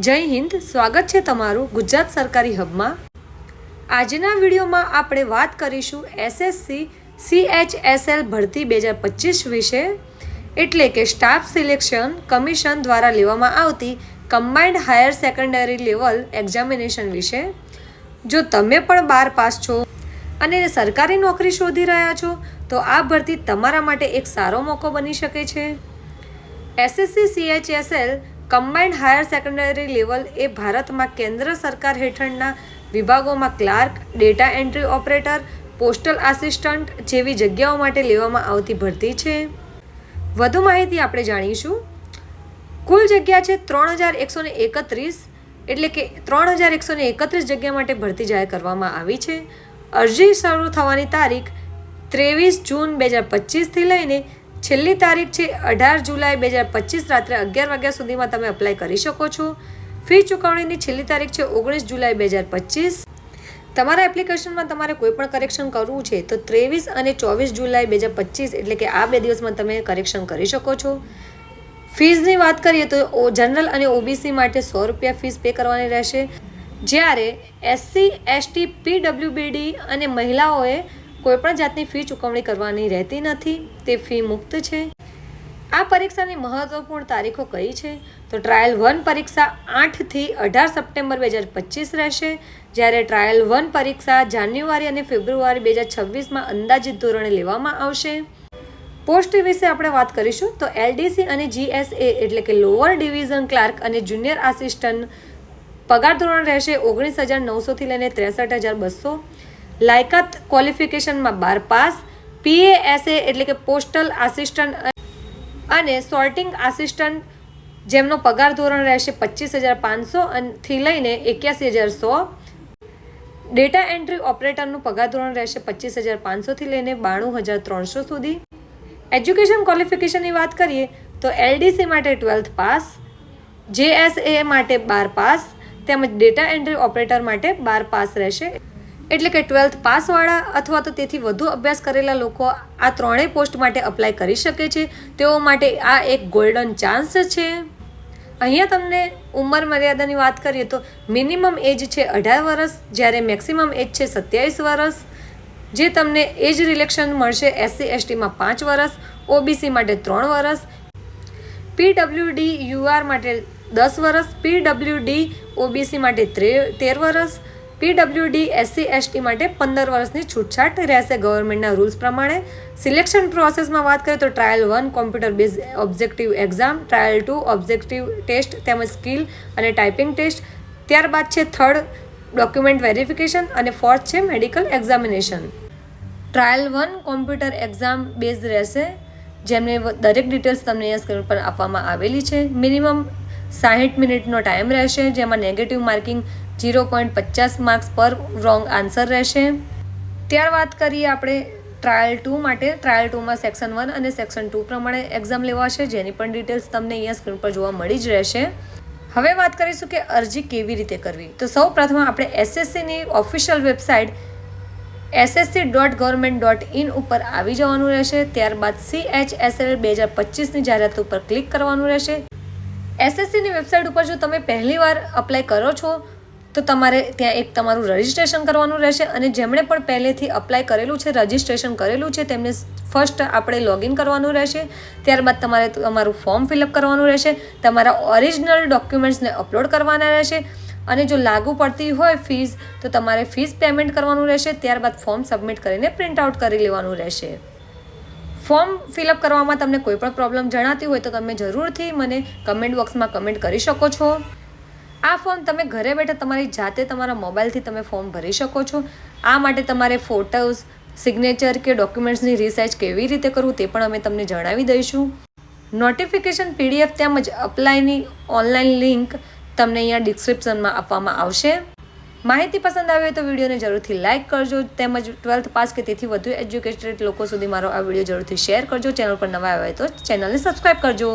જય હિન્દ, સ્વાગત છે તમારું ગુજરાત સરકારી હબમાં. આજના વિડીયોમાં આપણે વાત કરીશું એસએસસી સીએચએસએલ ભરતી બે હજાર પચીસ વિશે, એટલે કે સ્ટાફ સિલેક્શન કમિશન દ્વારા લેવામાં આવતી combined higher secondary level examination વિશે. જો તમે પણ બાર પાસ છો અને સરકારી નોકરી શોધી રહ્યા છો, તો આ ભરતી તમારા માટે એક સારો મોકો બની શકે છે. SSC CHSL combined higher secondary level એ ભારતમાં કેન્દ્ર સરકાર હેઠળના વિભાગોમાં clerk, data entry operator, postal assistant જેવી જગ્યાઓ માટે લેવામાં આવતી ભરતી છે. વધુ માહિતી આપણે જાણીશું. કુલ જગ્યા છે ત્રણ હજાર એકસો ને એકત્રીસ, એટલે કે ત્રણ હજાર એકસો ને એકત્રીસ જગ્યા માટે ભરતી જાહેર કરવામાં આવી છે. અરજી શરૂ થવાની તારીખ ત્રેવીસ જૂન બે હજાર પચીસથી લઈને છેલ્લી તારીખ છે અઢાર જુલાઈ બે હજાર પચીસ રાત્રે અગિયાર વાગ્યા સુધીમાં તમે અપ્લાય કરી શકો છો. ફી ચૂકવણીની છેલ્લી તારીખ છે ઓગણીસ જુલાઈ બે હજાર પચીસ. તમારા એપ્લિકેશનમાં તમારે કોઈ પણ કરેક્શન કરવું છે તો ત્રેવીસ અને ચોવીસ જુલાઈ બે હજાર પચીસ એટલે કે આ બે દિવસમાં તમે કરેક્શન કરી શકો છો. ફીઝની વાત કરીએ તો જનરલ અને ઓબીસી માટે સો રૂપિયા ફીસ પે કરવાની રહેશે. જ્યારે એસસી, એસટી, પીડબ્લ્યુબીડી અને મહિલાઓએ કોઈપણ જાતની ફી ચૂકવણી કરવાની રહેતી નથી, તે ફી મુક્ત છે. આ પરીક્ષાની મહત્વપૂર્ણ તારીખો કઈ છે? તો ટ્રાયલ વન પરીક્ષા આઠથી અઢાર સપ્ટેમ્બર બે હજાર પચીસ રહેશે. જ્યારે ટ્રાયલ વન પરીક્ષા જાન્યુઆરી અને ફેબ્રુઆરી બે હજાર છવ્વીસમાં અંદાજિત ધોરણે લેવામાં આવશે. પોસ્ટ વિશે આપણે વાત કરીશું તો એલડીસી અને જીએસએ એટલે કે લોઅર ડિવિઝન ક્લાર્ક અને જુનિયર આસિસ્ટન્ટ પગાર ધોરણ રહેશે ઓગણીસ હજાર નવસોથી લઈને ત્રેસઠ હજાર બસો. લાયકાત ક્વોલિફિકેશનમાં બાર પાસ, પીએએસએ એટલે કે પોસ્ટલ આસિસ્ટન્ટ અને સોર્ટિંગ આસિસ્ટન્ટ જેમનો પગાર ધોરણ રહેશે પચીસ હજાર પાંચસો થી લઈને એક્યાસી હજાર સો. ડેટા એન્ટ્રી ઓપરેટરનું પગાર ધોરણ રહેશે પચીસ હજાર પાંચસોથી લઈને બાણું હજાર ત્રણસો સુધી. એજ્યુકેશન ક્વોલિફિકેશનની વાત કરીએ તો એલડીસી માટે ટ્વેલ્થ પાસ, જેએસએ માટે બાર પાસ, તેમજ ડેટા એન્ટ્રી ઓપરેટર માટે બાર પાસ રહેશે. એટલે કે ટ્વેલ્થ પાસવાળા અથવા તો તેથી વધુ અભ્યાસ કરેલા લોકો આ ત્રણેય પોસ્ટ માટે અપ્લાય કરી શકે છે. તેઓ માટે આ એક ગોલ્ડન ચાન્સ છે. અહીંયા તમને ઉંમર મર્યાદાની વાત કરીએ તો મિનિમમ એજ છે અઢાર વર્ષ જ્યારે મેક્સિમમ એજ છે સત્યાવીસ વર્ષ જે તમને એજ રિલેક્શન મળશે એસસી એસટીમાં પાંચ વર્ષ ઓબીસી માટે ત્રણ વર્ષ પીડબ્લ્યુડી યુઆર માટે દસ વર્ષ પીડબ્લ્યુડી ઓબીસી માટે તેર વર્ષ પીડબ્લ્યુડી, એસસી, એસટી માટે પંદર વર્ષની છૂટછાટ રહેશે. ગવર્મેન્ટના રૂલ્સ પ્રમાણે સિલેક્શન પ્રોસેસમાં વાત કરીએ તો trial one, computer base objective exam, trial two, objective test, તેમજ સ્કિલ અને ટાઈપિંગ ટેસ્ટ. ત્યારબાદ છે થર્ડ, ડોક્યુમેન્ટ વેરિફિકેશન અને ફોર્થ છે medical examination. Trial one, computer exam base રહેશે. જેમને દરેક ડિટેલ્સ તમને અહીંયા સ્ક્રીન પર આપવામાં આવેલી છે. મિનિમમ સાહીઠ મિનિટનો ટાઈમ રહેશે, જેમાં નેગેટિવ માર્કિંગ ઝીરો પોઈન્ટ પચાસ માર્ક્સ પર રોંગ આન્સર રહેશે. ત્યાર વાત કરીએ આપણે ટ્રાયલ ટુ માટે. ટ્રાયલ ટુમાં સેક્શન વન અને સેક્શન ટુ પ્રમાણે એક્ઝામ લેવાશે, જેની પણ ડિટેલ્સ તમને અહીંયા સ્ક્રીન પર જોવા મળી જ રહેશે. હવે વાત કરીશું કે અરજી કેવી રીતે કરવી. તો સૌ પ્રથમ આપણે એસએસસીની official website SSC dot government dot in ઉપર આવી જવાનું રહેશે. ત્યારબાદ સી એચ એસ એલ બે હજાર પચીસની જાહેરાત ઉપર ક્લિક કરવાનું રહેશે. એસએસસીની વેબસાઇટ ઉપર જો તમે પહેલી વાર અપ્લાય કરો છો તો તમારે ત્યાં એક તમારું રજિસ્ટ્રેશન કરવાનું રહેશે અને જેમણે પણ પહેલેથી અપ્લાય કરેલું છે રજિસ્ટ્રેશન કરેલું છે, તેમને ફર્સ્ટ આપણે લોગિન કરવાનું રહેશે. ત્યારબાદ તમારે તમારું ફોર્મ ફિલઅપ કરવાનું રહેશે. તમારા ઓરિજિનલ ડોક્યુમેન્ટ્સને અપલોડ કરવાના રહેશે. અને જો લાગુ પડતી હોય ફીસ તો તમારે ફીસ પેમેન્ટ કરવાનું રહેશે. ત્યારબાદ ફોર્મ સબમિટ કરીને પ્રિન્ટ આઉટ કરી લેવાનું રહેશે. ફોર્મ ફિલઅપ કરવામાં તમને કોઈ પણ પ્રોબ્લેમ જણાતી હોય તો તમે જરૂરથી મને કમેન્ટ બોક્સમાં કમેન્ટ કરી શકો છો. આ ફોર્મ તમે ઘરે બેઠા તમારી જાતે તમારા મોબાઈલથી તમે ફોર્મ ભરી શકો છો. આ માટે તમારે ફોટોઝ, સિગ્નેચર કે ડોક્યુમેન્ટ્સની રિસર્ચ કેવી રીતે કરવું તે પણ અમે તમને જણાવી દઈશું. નોટિફિકેશન પીડીએફ તેમજ અપ્લાયની ઓનલાઈન લિંક તમને અહીંયા ડિસ્ક્રિપ્શનમાં આપવામાં આવશે. માહિતી પસંદ આવી હોય તો વિડીયોને જરૂરથી લાઇક કરજો તેમજ ટ્વેલ્થ પાસ કે તેથી વધુ એજ્યુકેટેડ લોકો સુધી મારો આ વીડિયો જરૂરથી શેર કરજો. ચેનલ પર નવા હોય તો ચેનલને સબસ્ક્રાઈબ કરજો.